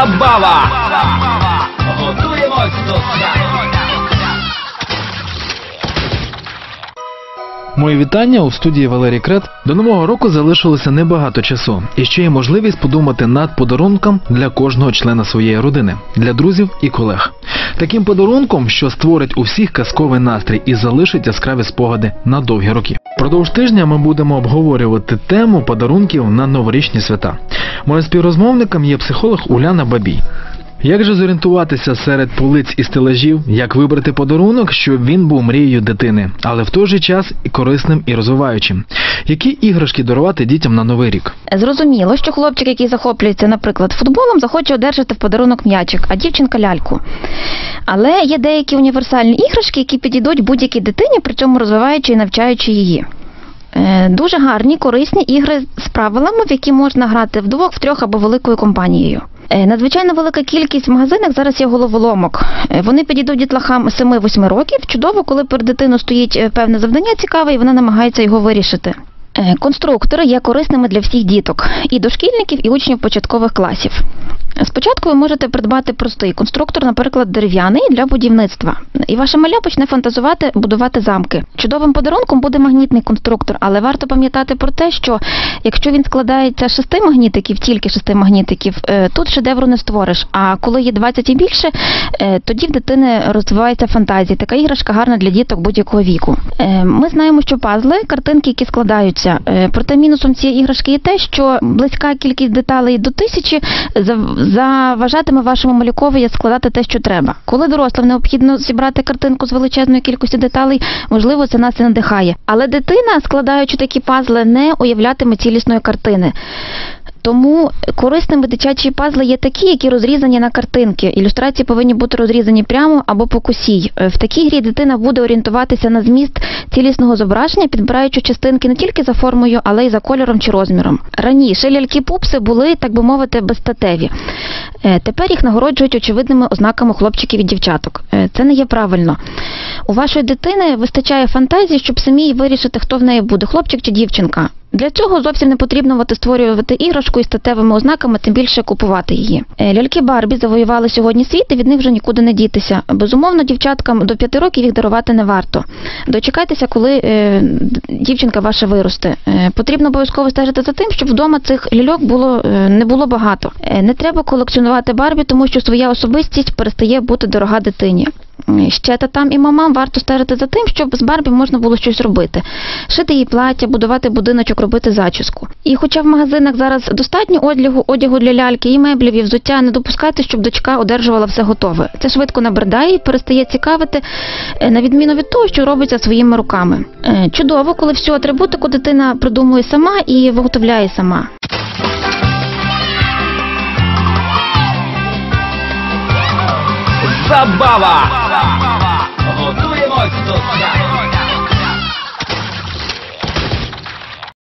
Забава! Готуємось до! Мої вітання у студії Валерій Крет. До нового року залишилося небагато часу, і ще є можливість подумати над подарунком для кожного члена своєї родини, для друзів і колег. Таким подарунком, що створить у всіх казковий настрій і залишить яскраві спогади на довгі роки. Продовж тижня ми будемо обговорювати тему подарунків на новорічні свята. Моїм співрозмовником є психолог Уляна Бабій. Як же зорієнтуватися серед полиць і стелажів, як вибрати подарунок, щоб він був мрією дитини, але в той же час і корисним і розвиваючим? Які іграшки дарувати дітям на новий рік? Зрозуміло, що хлопчик, який захоплюється, наприклад, футболом, захоче одержати в подарунок м'ячик, а дівчинка ляльку. Але є деякі універсальні іграшки, які підійдуть будь-якій дитині, при цьому розвиваючи і навчаючи її. Е, Дуже гарні, корисні ігри з правилами, в які можна грати вдвох, втрьох або великою компанією. Е, Надзвичайно велика кількість в магазинах зараз є головоломок. Е, Вони підійдуть дітлахам 7-8 років. Чудово, коли перед дитиною стоїть певне завдання цікаве, і вона намагається його вирішити. Конструктори є корисними для всіх діток, і дошкільників, і учнів початкових класів. Спочатку ви можете придбати простий конструктор, наприклад, дерев'яний для будівництва. І ваша маля почне фантазувати будувати замки. Чудовим подарунком буде магнітний конструктор, але варто пам'ятати про те, що якщо він складається з шести магнітиків, тільки шести магнітиків, е, тут шедевру не створиш. А коли є 20 і більше, е, тоді в дитини розвивається фантазія. Така іграшка гарна для діток будь-якого віку. Е, Ми знаємо, що пазли, картинки, які складаються. Проте мінусом цієї іграшки є те, що близька кількість деталей до тисячі заважатиме вашому малюкові складати те, що треба. Коли дорослим необхідно зібрати картинку з величезної кількості деталей, можливо, це нас і надихає. Але дитина, складаючи такі пазли, не уявлятиме цілісної картини. Тому корисними дитячі пазли є такі, які розрізані на картинки. Ілюстрації повинні бути розрізані прямо або по косій. Е, В такій грі дитина буде орієнтуватися на зміст цілісного зображення, підбираючи частинки не тільки за формою, але й за кольором чи розміром. Раніше ляльки-пупси були, так би мовити, безстатеві. Е, Тепер їх нагороджують очевидними ознаками хлопчиків і дівчаток. Е, Це не є правильно. У вашої дитини вистачає фантазії, щоб самій вирішити, хто в неї буде, хлопчик чи дівчинка. Для цього зовсім не потрібно от створювати іграшку із статевими ознаками, тим більше купувати її. Е, Ляльки Барбі завоювали сьогодні світ, і від них вже нікуди не дітися. Безумовно, дівчаткам до п'яти років їх дарувати не варто. Дочекайтеся, коли е, дівчинка ваша виросте. Е, потрібно обов'язково стежити за тим, щоб вдома цих ляльок було е, не було багато. Е, не треба колекціонувати Барбі, тому що своя особистість перестає бути дорога дитині. Ще татам і мамам варто стежити за тим, щоб з Барбі можна було щось робити. Шити їй плаття, будувати будиночок, робити зачіску. І хоча в магазинах зараз достатньо одягу, одягу для ляльки, і меблів, і взуття, не допускайте, щоб дочка одержувала все готове. Це швидко набридає і перестає цікавити, е, на відміну від того, що робиться своїми руками. Е, Чудово, коли всю атрибутику дитина придумує сама і виготовляє сама. Забава! Готуємось до свята!